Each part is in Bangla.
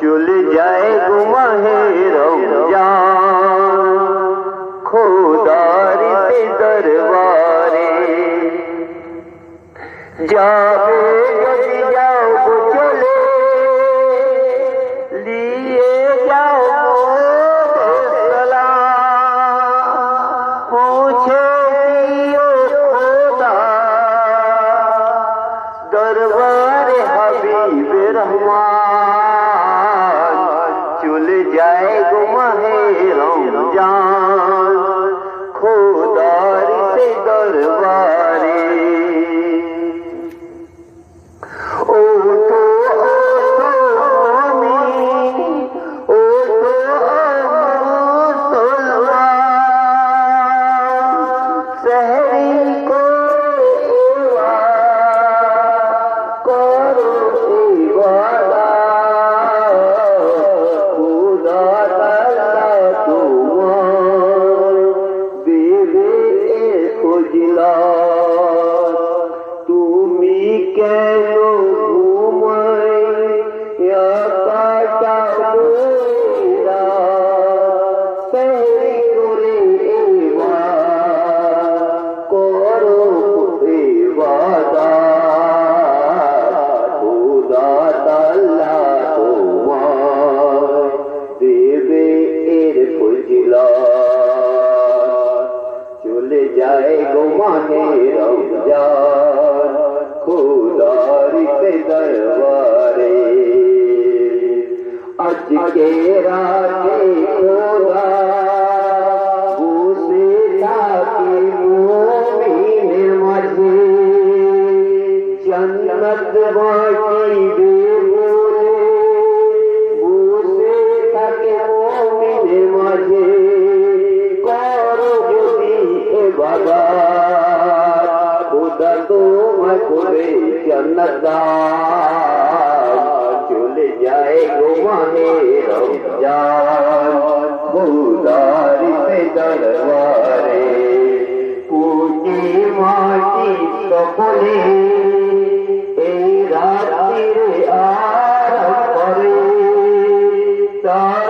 চলে যায় গুমাহে রমজান খোদার দরবারে যাবে যদি গো মাহে রমজান খোদার সে দরবার যায় গো মাহে রমজান খুদার সে দরবারে। আজকে রাতে তোমায় করে জন্নত চলে যায় গো মানে রমজানিতে দরবারে পুঁজি মাটি সকলে এই রাত্রিরে আর করে তার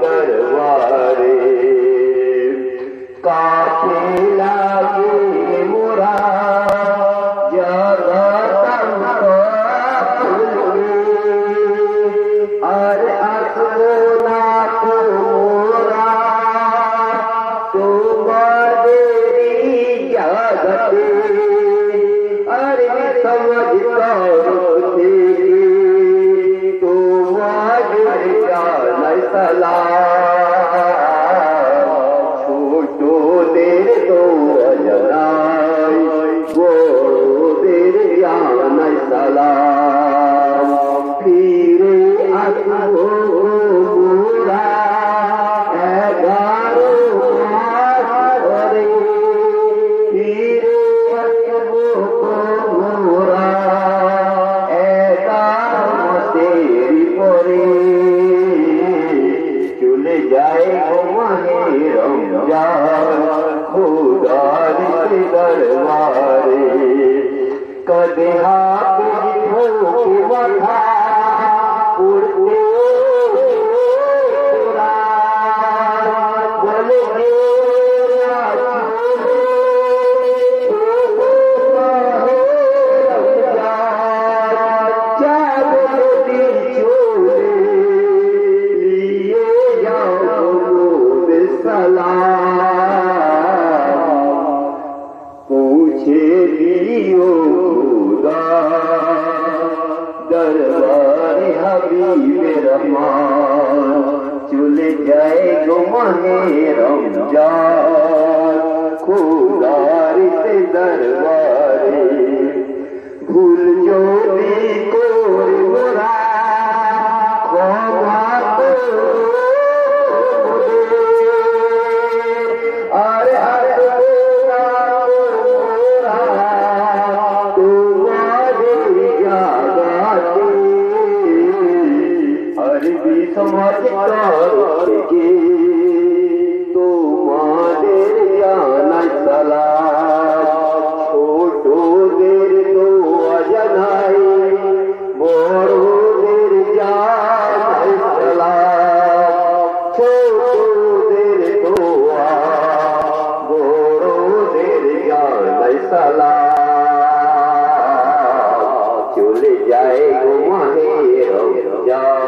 Qua 哇 پوجاري درباري ڪڏهن পৌঁছে দিও খুদা দরবারে হাবিবে রহমান চলে যায় গোমহে রমজান। খুদার দরবার তোমার থেকে তোমাদের জানাই সালাম ছোটদের তো জানাই বড়দের জানাই সালাম ছোটদের তো বড়দের জানাই সালাম চলে যায় গো মানে রমজান